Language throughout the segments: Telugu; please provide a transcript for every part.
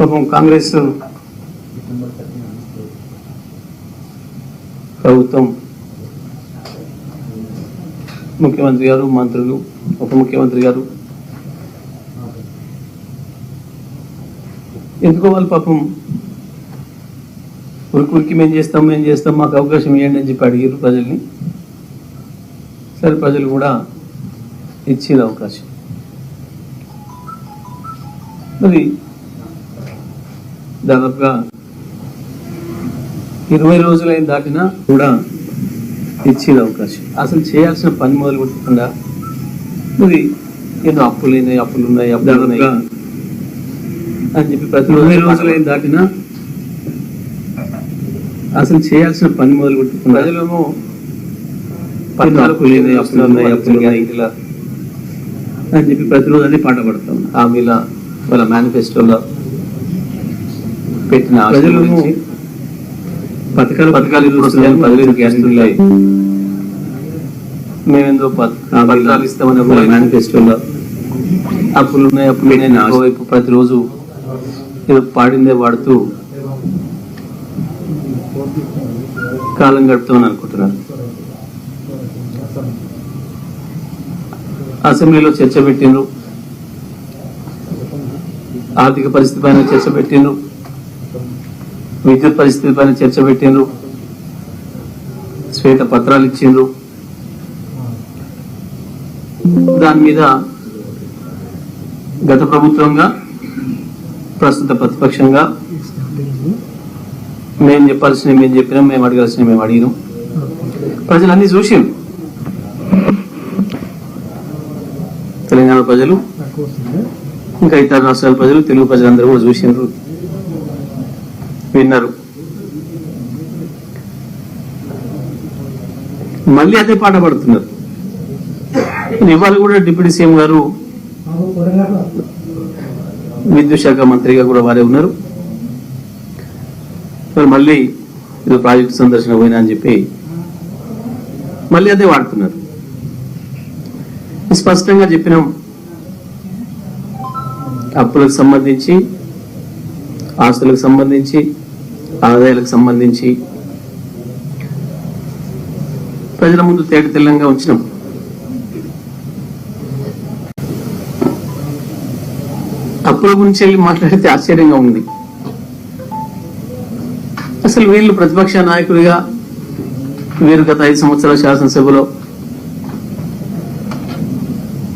పాపం కాంగ్రెస్ ప్రభుత్వం ముఖ్యమంత్రి గారు మంత్రులు ఉప ముఖ్యమంత్రి గారు. ఎందుకో వాళ్ళు పాపం? ఉరికి ఉరికి మేము చేస్తాం మేము చేస్తాం? మాకు అవకాశం ఇవ్వండి అని చెప్పి అడిగారు ప్రజల్ని. సరే ప్రజలు కూడా ఇచ్చేది అవకాశం. మరి దాదాపుగా ఇరవై రోజులైన దాటినా కూడా ఇచ్చేది అవకాశం. అసలు చేయాల్సిన పని మొదలు పెట్టకుండా మరి ఏదో అప్పులు అయినాయి అప్పులు ఉన్నాయి అప్పులు ఉన్నాయి అని చెప్పి ప్రతి ఇరవై రోజులైన దాటినా అసలు చేయాల్సిన పని మొదలు పెట్టకుండా ప్రజలేమో అప్పులు అయినాయి అప్పులు ఉన్నాయి అప్పులు ఉన్నాయి. ఇలా అని చెప్పి ప్రతిరోజు అదే పాట పడతాం హామీల వాళ్ళ మేనిఫెస్టోలో పెట్టిన ప్రజలను పథకాలు పథకాలు ఇప్పుడు వస్తున్నాయి పదివేలు గ్యాస్లు ఉన్నాయి మేమేందో పథ- పథకాలు ఇస్తామని మేనిఫెస్టోలో అప్పులు ఉన్నాయి అప్పులు ఉన్నాయి. నా వైపు ప్రతిరోజు ఏదో పాడిందే వాడుతూ కాలం గడుపుతామని అనుకుంటున్నారు. అసెంబ్లీలో చర్చ పెట్టిండ్రు. ఆర్థిక పరిస్థితి పైన చర్చ పెట్టిండ్రు. విద్యుత్ పరిస్థితి పైన చర్చ పెట్టిండ్రు. శ్వేత పత్రాలు ఇచ్చిండ్రు. దాని మీద గత ప్రభుత్వంగా ప్రస్తుత ప్రతిపక్షంగా మేము చెప్పాల్సినవి మేము చెప్పినాం మేము అడగాల్సినవి మేము అడిగినాం. ప్రజలు అన్ని చూసిండ్రు. తెలంగాణ ప్రజలు ఇంకా ఇతర రాష్ట్రాల ప్రజలు తెలుగు ప్రజలందరూ కూడా చూసిండ్రు. విన్నారు. మళ్ళీ అదే పాట పడుతున్నారు. ఇవాళ కూడా డిప్యూటీ సీఎం గారు విద్యుత్ శాఖ మంత్రిగా కూడా వారే ఉన్నారు. మరి మళ్ళీ ఇది ప్రాజెక్టు సందర్శన పోయినా అని చెప్పి మళ్ళీ అదే వాడుతున్నారు. స్పష్టంగా చెప్పినాం. అప్పులకు సంబంధించి ఆస్తులకు సంబంధించి ఆదాయాలకు సంబంధించి ప్రజల ముందు తేట తెల్లంగా ఉంచినాం. అప్పుల గురించి వెళ్ళి మాట్లాడితే ఆశ్చర్యంగా ఉంది. అసలు వీళ్ళు ప్రతిపక్ష నాయకుడిగా వీరు గత ఐదు సంవత్సరాల శాసనసభలో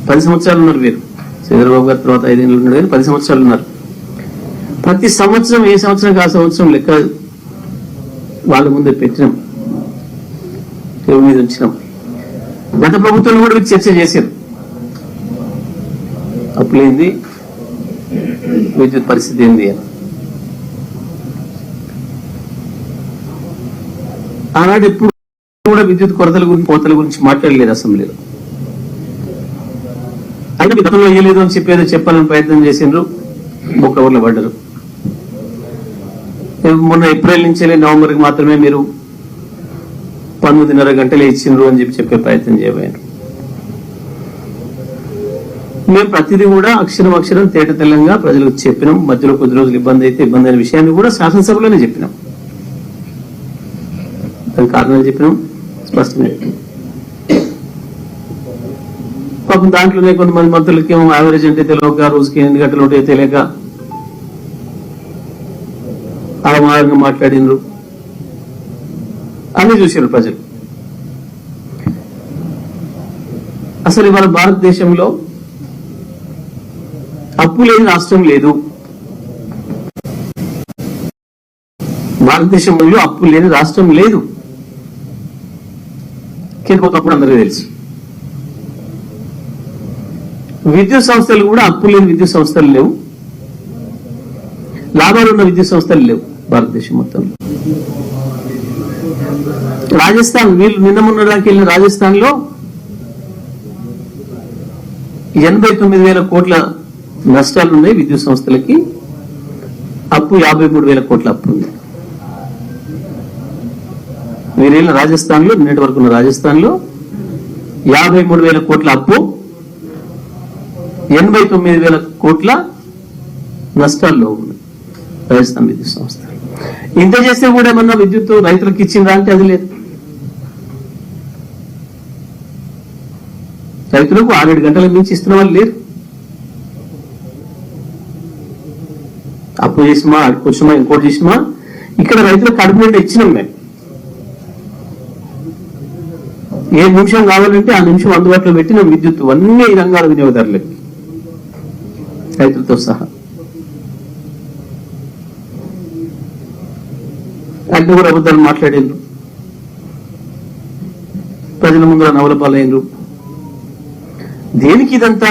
పది సంవత్సరాలు ఉన్నారు వీరు. చంద్రబాబు గారి తర్వాత ఐదేళ్ళు ఉన్నారు కానీ పది సంవత్సరాలు ఉన్నారు. ప్రతి సంవత్సరం ఏ సంవత్సరం ఆ సంవత్సరం లెక్క వాళ్ళ ముందే పెట్టినాం. టేబుల్ మీద ఉంచినాం. గత ప్రభుత్వం కూడా చర్చ చేశారు. అప్పులేంది? విద్యుత్ పరిస్థితి ఏంది అని. ఆనాడు ఎప్పుడు కూడా విద్యుత్ కొరతల గురించి కోతల గురించి మాట్లాడలేదు అసెంబ్లీలో. అయితే గతంలో వేయలేదు అని చెప్పేదో చెప్పాలని ప్రయత్నం చేసిండ్రు బొక్కవర్లో పడ్డరు. మొన్న ఏప్రిల్ నుంచి నవంబర్ నవంబర్కి మాత్రమే మీరు పంతొమ్మిదిన్నర గంటలే ఇచ్చిండ్రు అని చెప్పి చెప్పే ప్రయత్నం చేయబోయారు మేము ప్రతిదీ కూడా అక్షరం అక్షరం తేట తెల్లంగా ప్రజలకు చెప్పినాం. మధ్యలో కొద్ది రోజులు ఇబ్బంది అయితే ఇబ్బంది అనే విషయాన్ని కూడా శాసనసభలోనే చెప్పినాం. దాని కారణాలు చెప్పినాం. స్పష్టంగా చెప్పినాం. పాపం దాంట్లోనే కొంతమంది మంత్రులకి ఏమో యావరేజ్ అంటే తెలియక రోజుకి ఎన్ని గంటలు ఉంటాయో తెలియక అవమానంగా మాట్లాడినరు అన్ని చూసారు ప్రజలు. అసలు ఇవాళ భారతదేశంలో అప్పు లేని రాష్ట్రం లేదు. భారతదేశంలో అప్పు లేని రాష్ట్రం లేదు. కేంద్ర ఒకప్పుడు అందరికీ తెలుసు. విద్యుత్ సంస్థలు కూడా అప్పు లేని విద్యుత్ సంస్థలు లేవు. లాభాలు ఉన్న విద్యుత్ సంస్థలు లేవు. భారతదేశం మొత్తంలో. రాజస్థాన్ వీళ్ళు నిన్న మొన్నడానికి వెళ్ళిన రాజస్థాన్లో ఎనభై తొమ్మిది వేల కోట్ల నష్టాలు ఉన్నాయి విద్యుత్ సంస్థలకి. అప్పు యాభై మూడు వేల కోట్ల అప్పు ఉంది. మీరు వెళ్ళిన రాజస్థాన్లో నిన్నటి వరకు ఉన్న రాజస్థాన్లో యాభై మూడు వేల కోట్ల అప్పు ఎనభై తొమ్మిది వేల కోట్ల నష్టాల్లో ఉంది రాజస్థాన్ విద్యుత్ సంస్థ. ఇంత చేస్తే కూడా ఏమన్నా విద్యుత్ రైతులకు ఇచ్చిందా అంటే అది లేదు. రైతులకు ఆరేడు గంటల మించి ఇస్తున్న వాళ్ళు లేరు. అప్పు చేసిమా అడుకొచ్చిమా ఇంకోటి చేసిమా? ఇక్కడ రైతులకు కడుపు నిండా ఇచ్చినాం మేము. ఏ నిమిషం కావాలంటే ఆ నిమిషం అందుబాటులో పెట్టిన విద్యుత్ అన్ని రంగాల వినియోగదారులకి. రైతులతో సహా. అంటే కూడా అబద్ధాలు మాట్లాడిండ్రు. ప్రజల ముందర నవల పాలైనరు దేనికి ఇదంతా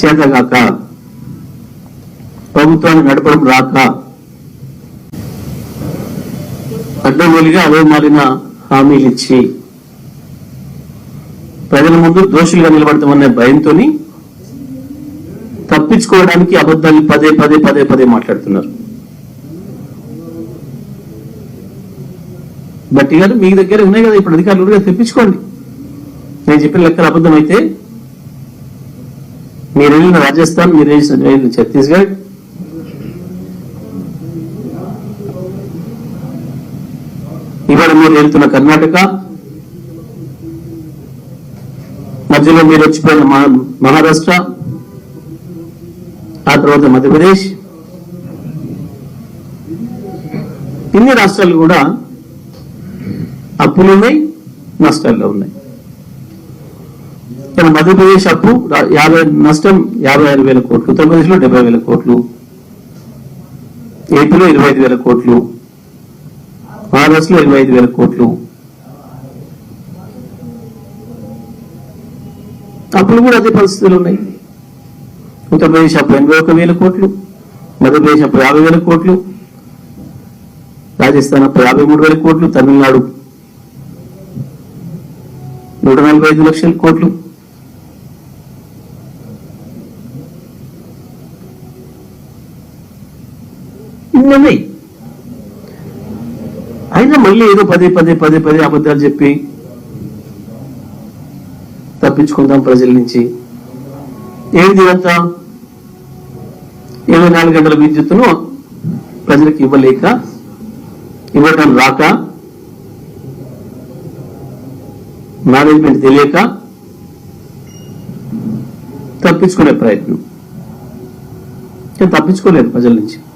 చేతగాక ప్రభుత్వాన్ని నడపడం రాక అడ్డగోలిగా అదే మారిన హామీలు ఇచ్చి ప్రజల ముందు దోషులుగా నిలబడతామనే భయంతోని తప్పించుకోవడానికి అబద్ధాలు పదే పదే పదే పదే మాట్లాడుతున్నారు. బట్టి గారు మీ దగ్గర ఉన్నాయి కదా ఇప్పుడు అధికారులు కూడా తెప్పించుకోండి నేను చెప్పిన లెక్కలు అబద్ధమైతే మీరు వెళ్ళిన రాజస్థాన్ మీరు వెళ్ళిన ఛత్తీస్గఢ్ ఇవాళ మీరు వెళ్తున్న కర్ణాటక మధ్యలో మీరు వచ్చిపోయిన మహారాష్ట్ర ఆ తర్వాత మధ్యప్రదేశ్. ఇన్ని రాష్ట్రాలు కూడా అప్పులు ఉన్నాయి నష్టాల్లో ఉన్నాయి. ఇక్కడ మధ్యప్రదేశ్ అప్పు యాభై నష్టం యాభై ఆరు వేల కోట్లు ఉత్తరప్రదేశ్లో డెబ్బై వేల కోట్లు ఏపీలో ఇరవై ఐదు వేల కోట్లు మహారాష్ట్రలో ఇరవై ఐదు వేల కోట్లు. అప్పులు కూడా అదే పరిస్థితులు ఉన్నాయి. ఉత్తరప్రదేశ్ అప్పు ఎనభై ఒక వేల కోట్లు మధ్యప్రదేశ్ అప్పు యాభై వేల కోట్లు రాజస్థాన్ అప్పు యాభై మూడు వేల కోట్లు తమిళనాడు నూట నలభై ఐదు లక్షల కోట్లు. ఇన్ని అయినా మళ్ళీ ఏదో పదే పదే పదే పదే అబద్ధాలు చెప్పి తప్పించుకుందాం ప్రజల నుంచి. ఏమిది ఇదంతా? ఇరవై నాలుగు గంటల విద్యుత్తును ప్రజలకు ఇవ్వలేక ఇవ్వటం రాక మేనేజ్మెంట్ తెలియక తప్పించుకునే ప్రయత్నం. తప్పించుకోలేదు ప్రజల నుంచి.